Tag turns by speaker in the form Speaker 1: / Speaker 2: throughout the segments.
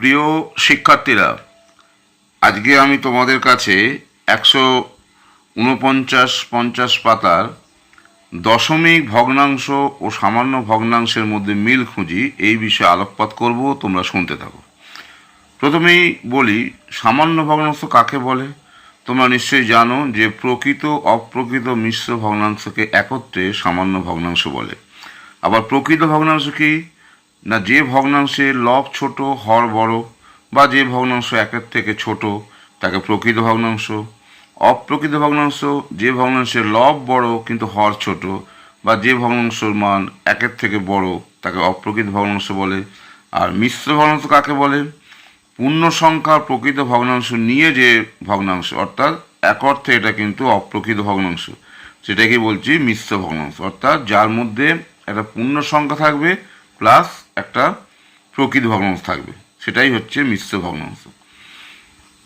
Speaker 1: প্রিয় শিক্ষার্থীরা, আজকে আমি তোমাদের কাছে একশো উনপঞ্চাশ পঞ্চাশ পাতার দশমিক ভগ্নাংশ ও সামান্য ভগ্নাংশের মধ্যে মিল খুঁজি, এই বিষয়ে আলোকপাত করব, তোমরা শুনতে থাকো। প্রথমেই বলি, সামান্য ভগ্নাংশ কাকে বলে? তোমরা নিশ্চয়ই জানো যে প্রকৃত, অপ্রকৃত মিশ্র ভগ্নাংশকে একত্রে সামান্য ভগ্নাংশ বলে। আবার প্রকৃত ভগ্নাংশ কি? না যে ভগ্নাংশের লব ছোট, হর বড়, বা যে ভগ্নাংশ একের থেকে ছোট, তাকে প্রকৃত ভগ্নাংশ, অপ্রকৃত ভগ্নাংশ, যে ভগ্নাংশের লব বড় কিন্তু হর ছোট, বা যে ভগ্নাংশর মান একের থেকে বড়, তাকে অপ্রকৃত ভগ্নাংশ বলে। আর মিশ্র ভগ্নাংশ কাকে বলে? পূর্ণ সংখ্যার প্রকৃত ভগ্নাংশ নিয়ে যে ভগ্নাংশ, অর্থাৎ এক অর্থে এটা কিন্তু অপ্রকৃত ভগ্নাংশ। সেটাকে বলছি মিশ্র ভগ্নাংশ। অর্থাৎ যার মধ্যে একটা পূর্ণ সংখ্যা থাকবে প্লাস একটা প্রকৃত ভগ্নাংশ থাকবে। সেটাই হচ্ছে মিশ্র ভগ্নাংশ।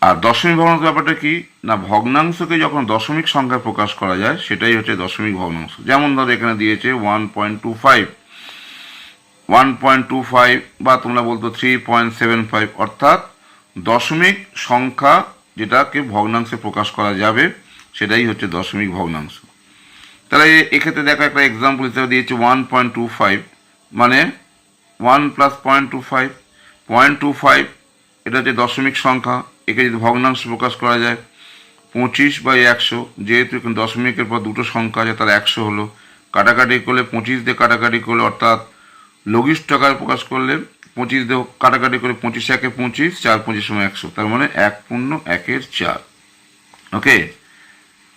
Speaker 1: আর দশমিক ভগ্নাংশ ব্যাপারটা কি? না, ভগ্নাংশকে যখন দশমিক সংখ্যায় প্রকাশ করা যায়, সেটাই হচ্ছে দশমিক ভগ্নাংশ। যেমন ধরো এখানে দিয়েছে one point two five one point two five বা তোমরা বলতো থ্রি পয়েন্ট সেভেন ফাইভ অর্থাৎ দশমিক সংখ্যা যেটাকে ভগ্নাংশে প্রকাশ করা যাবে, সেটাই হচ্ছে দশমিক ভগ্নাংশ। তাহলে এক্ষেত্রে দেখো একটা এক্সাম্পল হিসেবে দিয়েছে ওয়ান পয়েন্ট টু ফাইভ মানে one plus point two five. Point two five, এটা হচ্ছে দশমিক সংখ্যা। একে যদি ভগ্নাংশ প্রকাশ করা যায়, পঁচিশ বাই একশো, যেহেতু এখানে দশমিকের পর দুটো সংখ্যা আছে, তাহলে একশো হলো। কাটাকাটি করলে পঁচিশ দিয়ে কাটাকাটি করলে, অর্থাৎ লঘিষ্ঠ টাকায় প্রকাশ করলে পঁচিশ দিয়ে কাটাকাটি করে পঁচিশ একে পঁচিশ, চার পঁচিশ সময় একশো। তার মানে এক পূর্ণ একের চার। ওকে?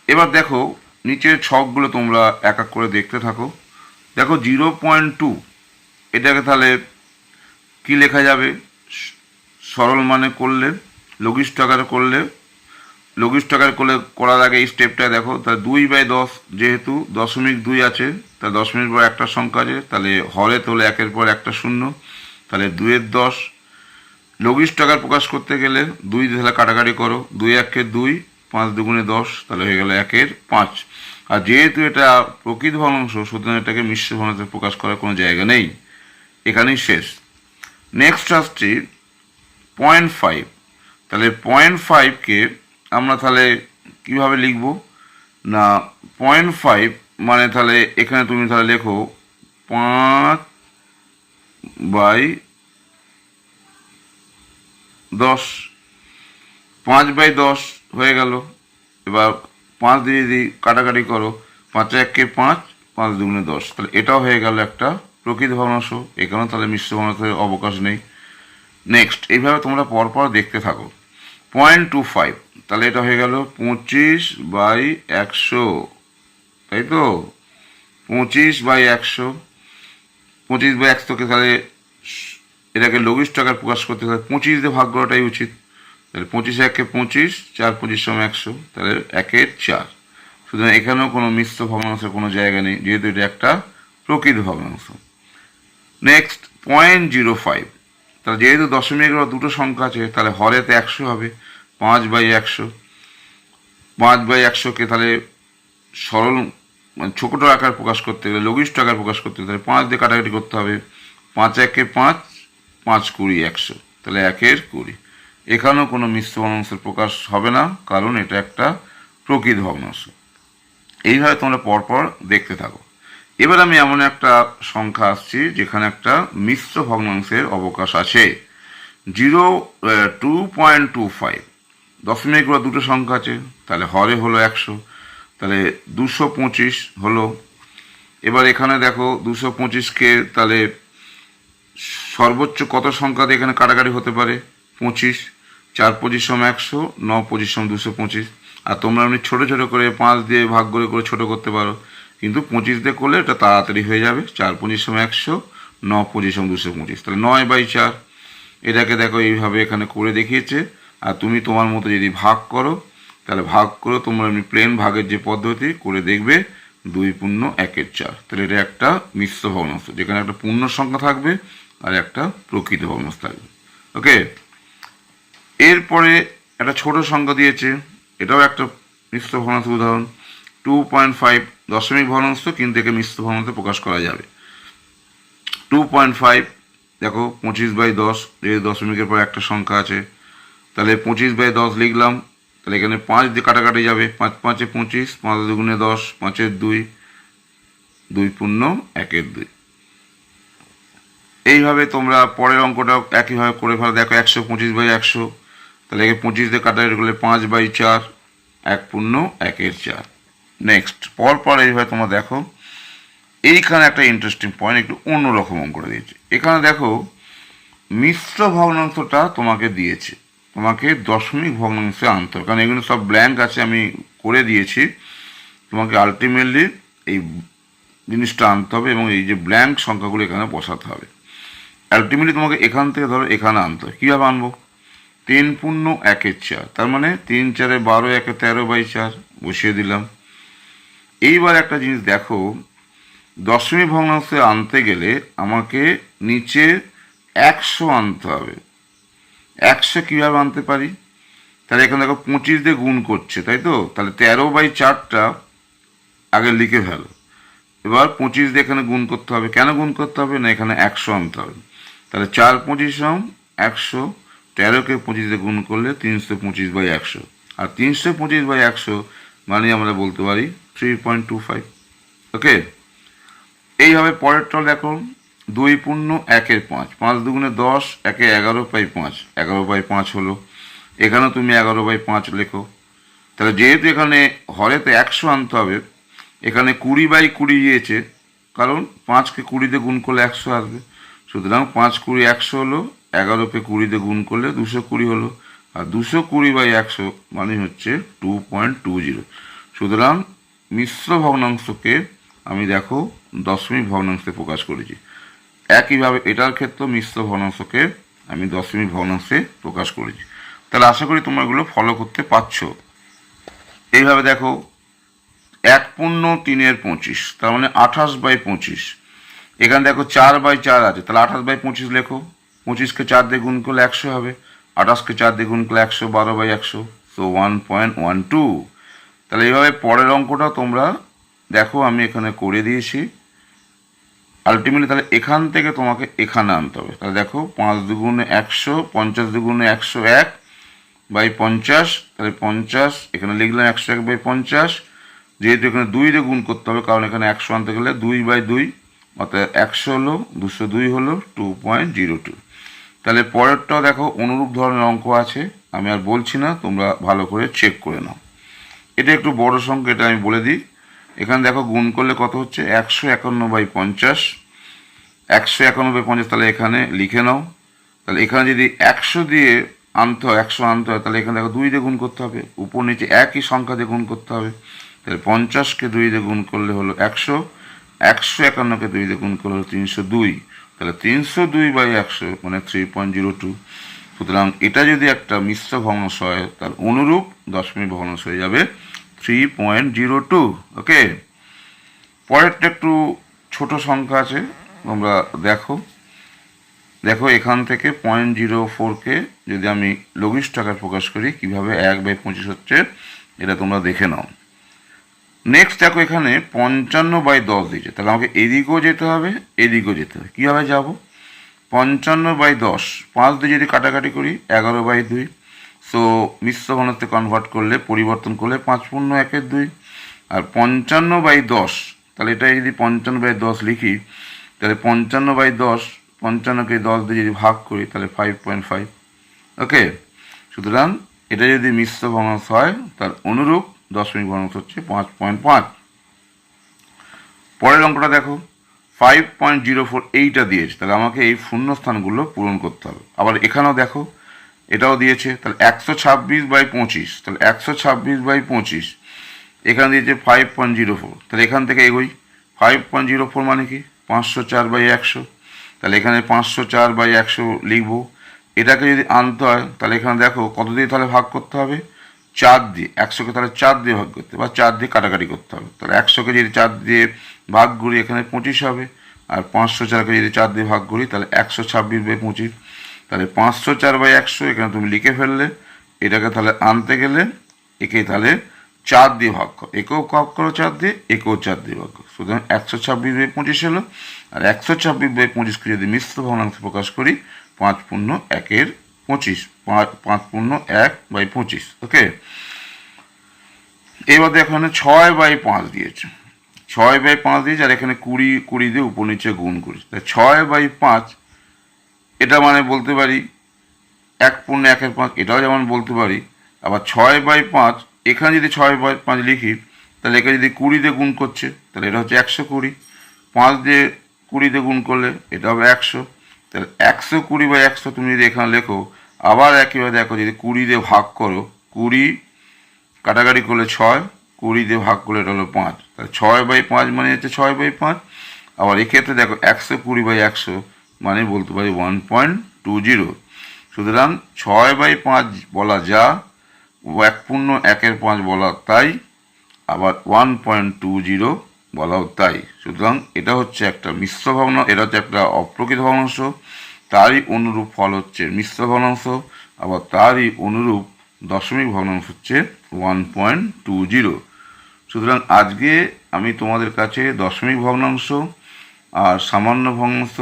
Speaker 1: এবার দেখো, নিচের ছকগুলো তোমরা এক এক করে দেখতে থাকো। দেখো, জিরো পয়েন্ট টু এটাকে তাহলে কি লেখা যাবে? সরল মানে করলে, লঘিষ্ঠ আকারে করলে, লঘিষ্ঠ আকারে করলে, করার আগে এই স্টেপটা দেখো তাহলে দুই বাই দশ যেহেতু দশমিক দুই আছে, তা দশমিক পর একটা সংখ্যা আছে, তাহলে হরে তোলে একের পর একটা শূন্য, তাহলে দুইয়ের দশ। লঘিষ্ঠ আকার প্রকাশ করতে গেলে দুই তাহলে কাটাকাটি করো, দুই একের দুই, পাঁচ দুগুণে দশ, তাহলে হয়ে গেল একের পাঁচ। আর যেহেতু এটা প্রকৃত ভগ্নাংশ, সুতরাং এটাকে মিশ্র ভগ্নাংশে প্রকাশ করার কোনো জায়গা নেই। এখানেই শেষ। নেক্সট আসছি পয়েন্ট ফাইভ তাহলে পয়েন্ট ফাইভকে আমরা তাহলে কীভাবে লিখব? না পয়েন্ট ফাইভ মানে তাহলে এখানে তুমি তাহলে লেখো পাঁচ বাই দশ। পাঁচ বাই দশ হয়ে গেল। এবার পাঁচ দিয়ে যদি কাটাকাটি করো, পাঁচ একে পাঁচ পাঁচ দুগুণে দশ। তাহলে এটাও হয়ে গেল একটা প্রকৃত ভগ্নাংশ এখানেও তাহলে মিশ্র ভগ্নাংশের অবকাশ নেই। নেক্সট এইভাবে তোমরা পরপর দেখতে থাকো। পয়েন্ট টু ফাইভ তাহলে এটা হয়ে গেল পঁচিশ বাই একশো, তাই তো? পঁচিশ বাই একশো, পঁচিশ বাই একশোকে তাহলে এটাকে লঘিষ্ঠ টাকার প্রকাশ করতে তাহলে পঁচিশ দিয়ে ভাগ করাটাই উচিত। তাহলে পঁচিশ একে পঁচিশ, চার পঁচিশ সময় একশো, তাহলে একের চার। সুতরাং এখানেও কোনো মিশ্র ভগ্নাংশের কোনো জায়গা নেই, যেহেতু এটা একটা প্রকৃত ভগ্নাংশ নেক্সট পয়েন্ট জিরো ফাইভ তাহলে যেহেতু দশমিক দুটো সংখ্যা আছে, তাহলে হরেতে একশো হবে, পাঁচ বাই একশো। পাঁচ বাই একশোকে তাহলে সরল মানে ছোটো আকার প্রকাশ করতে গেলে, লঘিষ্ঠ আকার প্রকাশ করতে গেলে তাহলে পাঁচ দিয়ে কাটাকাটি করতে হবে। পাঁচ একে পাঁচ পাঁচ কুড়ি একশো। তাহলে একের কুড়ি। এখানেও কোনো মিশ্র ভগ্নাংশের প্রকাশ হবে না, কারণ এটা একটা প্রকৃত ভগ্নাংশ। এইভাবে তোমরা পরপর দেখতে থাকো। এবার আমি এমন একটা সংখ্যা আসছি যেখানে একটা মিশ্র ভগ্নাংশের অবকাশ আছে। Zero two point two five. দশমিক বা দুটো সংখ্যা আছে, তাহলে হরে হলো একশো, তাহলে দুশো পঁচিশ হলো। এবার এখানে দেখো দুশো পঁচিশকে, তাহলে সর্বোচ্চ কত সংখ্যাতে এখানে কাটাকাটি হতে পারে? পঁচিশ, চার পঁচিশ সম একশো, ন পঁচিশ সম দুশো পঁচিশ। আর তোমরা এমনি ছোটো ছোটো করে পাঁচ দিয়ে ভাগ করে করে ছোটো করতে পারো। কিন্তু পঁচিশ দিয়ে করলে এটা তাড়াতাড়ি হয়ে যাবে। চার পঁচিশ সম একশো, ন পঁচিশ সম দুশো পঁচিশ। তাহলে নয় বাই চার। এটাকে দেখো এইভাবে এখানে করে দেখিয়েছে। আর তুমি তোমার মতো যদি ভাগ করো, তাহলে ভাগ করে তোমরা এমনি প্লেন ভাগের যে পদ্ধতি করে দেখবে দুই পূর্ণ একের চার। তাহলে এটা একটা মিশ্র ভগ্নাংশ, যেখানে একটা পূর্ণ সংখ্যা থাকবে আর একটা প্রকৃত ভগ্নাংশ থাকবে। ওকে এরপরে একটা ছোট সংখ্যা দিয়েছে। এটাও একটা মিশ্র ভগ্নাংশ উদাহরণ। টু পয়েন্ট ফাইভ দশমিক ভগ্নাংশ কিন্তু একে মিশ্র ভগ্নাংশে প্রকাশ করা যাবে। টু পয়েন্ট ফাইভ দেখো, পঁচিশ বাই দশ যেহেতু দশমিকের পর একটা সংখ্যা আছে, তাহলে পঁচিশ বাই দশ লিখলাম, তাহলে এখানে পাঁচ দিয়ে কাটাকাটি যাবে, পাঁচ পাঁচে পঁচিশ, পাঁচ দুগুণে দশ পাঁচের দুই দুই পূর্ণ একের দুই। এইভাবে তোমরা পরের অঙ্কটা একইভাবে করে ফেলো, দেখো একশো পঁচিশ বাই একশো, তাহলে একে পঁচিশ দিয়ে কাটাকাটি করলে পাঁচ বাই চার, এক পূর্ণ একের চার। নেক্সট পর পর এইভাবে তোমরা দেখো, এইখানে একটা ইন্টারেস্টিং পয়েন্ট একটু অন্যরকম অঙ্কটা দিয়েছে। এখানে দেখো, মিশ্র ভগ্নাংশটা তোমাকে দিয়েছে। তোমাকে দশমিক ভগ্নাংশে আনতে হবে। কারণ এগুলো সব ব্ল্যাঙ্ক আছে, আমি করে দিয়েছি। তোমাকে আলটিমেটলি এই জিনিসটা আনতে হবে এবং এই যে ব্ল্যাঙ্ক সংখ্যাগুলো এখানে বসাতে হবে। আলটিমেটলি তোমাকে এখান থেকে ধরো এখানে আনতে হবে। কীভাবে আনব? তিন পূর্ণ একের চার। তার মানে তিন চারে বারো, একে তেরো বাই চার, বসিয়ে দিলাম। এইবার একটা জিনিস দেখো দশমিক ভগ্নাংশে আনতে গেলে আমাকে নিচে একশো আনতে হবে। একশো কীভাবে আনতে পারি? তাহলে এখানে দেখো পঁচিশ দিয়ে গুণ করছে, তাই তো? তাহলে তেরো বাই চারটা আগে লিখে ফেলো। এবার পঁচিশ দিয়ে এখানে গুণ করতে হবে। কেন গুণ করতে হবে? না এখানে একশো আনতে হবে। তাহলে চার পঁচিশ সম একশো, তেরোকে পঁচিশ দিয়ে গুণ করলে তিনশো পঁচিশ বাই একশো। আর তিনশো পঁচিশ বাই একশো মানে আমরা বলতে পারি three point two five okay এইভাবে পরেরটা দেখো। দুই পূর্ণ, একের পাঁচ। পাঁচ দুগুণে দশ, একে এগারো বাই পাঁচ। এগারো বাই পাঁচ হলো। এখানেও তুমি এগারো বাই পাঁচ লেখো। তাহলে যেহেতু এখানে হরেতে একশো আনতে হবে, এখানে কুড়ি বাই কুড়ি দিয়েছে, কারণ পাঁচকে কুড়িতে গুণ করলে একশো আসবে। সুতরাং পাঁচ কুড়ি একশো হলো, এগারোকে কুড়িতে গুণ করলে দুশো কুড়ি হলো। আর দুশো কুড়ি বাই একশো মানে হচ্ছে টু পয়েন্ট টু জিরো সুতরাং মিশ্র ভগ্নাংশকে আমি দেখো দশমিক ভগ্নাংশে প্রকাশ করেছি। একইভাবে এটার ক্ষেত্রে মিশ্র ভগ্নাংশকে আমি দশমিক ভগ্নাংশে প্রকাশ করেছি। তাহলে আশা করি তোমরা এগুলো ফলো করতে পারছ। এইভাবে দেখো, এক পূর্ণ তিনের পঁচিশ, তার মানে আঠাশ বাই পঁচিশ। এখানে দেখো চার বাই চার আছে, তাহলে আঠাশ বাই পঁচিশ লেখো। পঁচিশকে চার দিয়ে গুণ করলে একশো হবে, আঠাশকে চার দিয়ে গুণ করলে একশো, বারো বাই একশো so one point one two তাহলে এইভাবে পরের অঙ্কটা তোমরা দেখো, আমি এখানে করে দিয়েছি। আলটিমেটলি তাহলে এখান থেকে তোমাকে এখানে আনতে হবে। তাহলে দেখো, পাঁচ দুগুণে একশো, পঞ্চাশ দুগুণে একশো এক বাই পঞ্চাশ, তাহলে পঞ্চাশ, এখানে লিখলাম একশো এক বাই পঞ্চাশ, যেহেতু এখানে দুই দিয়ে গুণ করতে হবে, কারণ এখানে একশো আনতে গেলে দুই বাই দুই, অর্থাৎ একশো হলো, দুশো দুই হলো, টু পয়েন্ট জিরো টু। তাহলে পরেরটাও দেখো, অনুরূপ ধরনের অঙ্ক আছে, আমি আর বলছি না, তোমরা ভালো করে চেক করে নাও। এটা একটু বড় সংখ্যা, এটা আমি বলে দিই। এখানে দেখো গুণ করলে কত হচ্ছে? একশো একান্ন বাই পঞ্চাশ। একশো একান্ন বাই পঞ্চাশ, তাহলে এখানে লিখে নাও। তাহলে এখানে যদি একশো দিয়ে আনতে হয়, একশো আনতে হয়, তাহলে এখানে দেখো দুই দিয়ে গুণ করতে হবে। উপর নিচে একই সংখ্যা দিয়ে গুণ করতে হবে। তাহলে পঞ্চাশকে দুই দিয়ে গুণ করলে হলো একশো। একশো একান্নকে দুই দিয়ে গুণ করলে হলো তিনশো দুই। তাহলে তিনশো দুই বাই একশো মানে থ্রি পয়েন্ট জিরো টু সুতরাং এটা যদি একটা মিশ্র ভগ্নাংশ হয়, তার অনুরূপ দশমিক ভগ্নাংশ হয়ে যাবে three point zero two okay পরেরটা একটু ছোট সংখ্যা আছে, তোমরা দেখো। দেখো এখান থেকে পয়েন্ট জিরো ফোরকে যদি আমি লঘিষ্ঠ আকার প্রকাশ করি, কীভাবে এক বাই পঁচিশ হচ্ছে, এটা তোমরা দেখে নাও। নেক্সট দেখো এখানে পঞ্চান্ন বাই দশ দিয়েছে, তাহলে আমাকে এদিকেও যেতে হবে, এদিকেও যেতে হবে। কীভাবে যাব? পঞ্চান্ন বাই দশ। পাঁচ দিয়ে যদি কাটাকাটি করি, এগারো বাই দুই। সো মিশ্র ঘনত্বে কনভার্ট করলে, পরিবর্তন করলে পাঁচ পূর্ণ একের দুই। আর পঞ্চান্ন বাই দশ, তাহলে এটা যদি পঞ্চান্ন বাই দশ লিখি, তাহলে পঞ্চান্ন বাই দশ, পঞ্চান্নকে দশ দিয়ে যদি ভাগ করি, তাহলে ফাইভ পয়েন্ট ফাইভ ওকে সুতরাং, এটা যদি মিশ্র ভগ্নাংশ হয়, তার অনুরূপ দশমিক ভগ্নাংশ হচ্ছে পাঁচ পয়েন্ট পাঁচ। পরের অঙ্কটা দেখো। ফাইভ পয়েন্ট জিরো ফোর এইটা দিয়েছে, তাহলে আমাকে এই শূন্যস্থানগুলো পূরণ করতে হবে। আবার এখানেও দেখো, এটাও দিয়েছে, তাহলে একশো ছাব্বিশ বাই পঁচিশ, তাহলে একশো ছাব্বিশ বাই পঁচিশ, এখানে দিয়েছে ফাইভ পয়েন্ট জিরো ফোর তাহলে এখান থেকে এগোই। ফাইভ পয়েন্ট জিরো ফোর মানে কি? পাঁচশো চার বাই একশো, তাহলে এখানে পাঁচশো চার বাই একশো লিখব। এটাকে যদি আনতে হয়, তাহলে এখানে দেখো কত দিয়ে তাহলে ভাগ করতে হবে? চার দিয়ে, একশোকে তাহলে চার দিয়ে ভাগ করতে বা চার দিয়ে কাটাকাটি করতে হবে। তাহলে একশোকে যদি চার দিয়ে ভাগ করি, এখানে পঁচিশ হবে, আর পাঁচশো চারকে যদি চার দিয়ে ভাগ করি, তাহলে একশো ছাব্বিশ বাই পঁচিশ। তাহলে পাঁচশো চার বাই একশো, এখানে তুমি লিখে ফেললে, এটাকে তাহলে আনতে গেলে একে তাহলে চার দিয়ে ভাগ করো। একেও ভাগ করো চার দিয়ে, একেও চার দিয়ে ভাগ করো। সুতরাং একশো ছাব্বিশ বাই পঁচিশ হলো, আর একশো ছাব্বিশ বাই পঁচিশকে যদি মিশ্র ভগ্নাংশ প্রকাশ করি, পাঁচ পূর্ণ একের পঁচিশ পাঁচ পূর্ণ এক বাই পঁচিশ ওকে এবার এখানে ছয় বাই পাঁচ দিয়েছে। ছয় বাই পাঁচ দিয়েছে আর এখানে কুড়ি কুড়ি দিয়ে উপর নিচে গুণ করি তাই ছয় বাই পাঁচ, এটা মানে বলতে পারি এক পূর্ণ একের পাঁচ, এটাও যেমন বলতে পারি, আবার ছয় বাই পাঁচ, এখানে যদি ছয় বাই পাঁচ লিখি, তাহলে এখানে যদি কুড়ি দিয়ে গুণ করছে, তাহলে এটা হচ্ছে একশো কুড়ি। পাঁচ দিয়ে কুড়ি দিয়ে গুণ করলে এটা হবে একশো। তাহলে একশো কুড়ি বাই একশো তুমি যদি এখানে লেখো আবার একইভাবে দেখো যদি কুড়ি দিয়ে ভাগ করো, কুড়ি কাটাকাটি করলে ছয় কুড়ি দিয়ে ভাগ করলে এটা হলো পাঁচ। তাহলে ছয় বাই পাঁচ মানে হচ্ছে ছয় বাই পাঁচ। আবার এক্ষেত্রে দেখো একশো কুড়ি বাই একশো মানে বলতে পারি ওয়ান পয়েন্ট টু জিরো সুতরাং ছয় বাই পাঁচ বলা যা, এক পূর্ণ একের পাঁচ বলা তাই, আবার ওয়ান পয়েন্ট টু জিরো বলাও তাই। সুতরাং এটা হচ্ছে একটা মিশ্র ভগ্ন এটা হচ্ছে একটা অপ্রকৃত ভগ্নাংশ তারই অনুরূপ ফল হচ্ছে মিশ্র ভগ্নাংশ, আবার তারই অনুরূপ দশমিক ভগ্নাংশ হচ্ছে ওয়ান পয়েন্ট টু জিরো সুতরাং আজকে আমি তোমাদের কাছে দশমিক ভগ্নাংশ আর সামান্য ভগ্নাংশ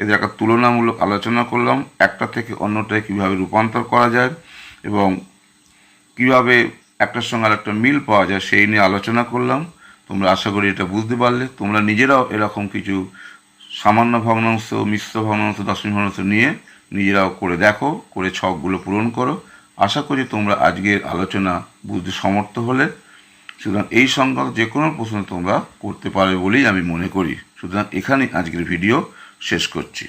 Speaker 1: এদের একটা তুলনামূলক আলোচনা করলাম, একটা থেকে অন্যটায় কীভাবে রূপান্তর করা যায় এবং কীভাবে একটার সঙ্গে আরেকটা মিল পাওয়া যায় সেই নিয়ে আলোচনা করলাম। তোমরা আশা করি এটা বুঝতে পারলে। তোমরা নিজেরাও এরকম কিছু সামান্য ভগ্নাংশ, মিশ্র ভগ্নাংশ, দশমিক ভগ্নাংশ নিয়ে নিজেরাও করে দেখো, করে ছকগুলো পূরণ করো। আশা করি তোমরা আজকের আলোচনা বুঝতে সমর্থ হলে। সুতরাং এই সংক্রান্ত যে কোনো প্রশ্ন তোমরা করতে পারবে বলেই আমি মনে করি। সুতরাং এখানে আজকের ভিডিও শেষ করছি।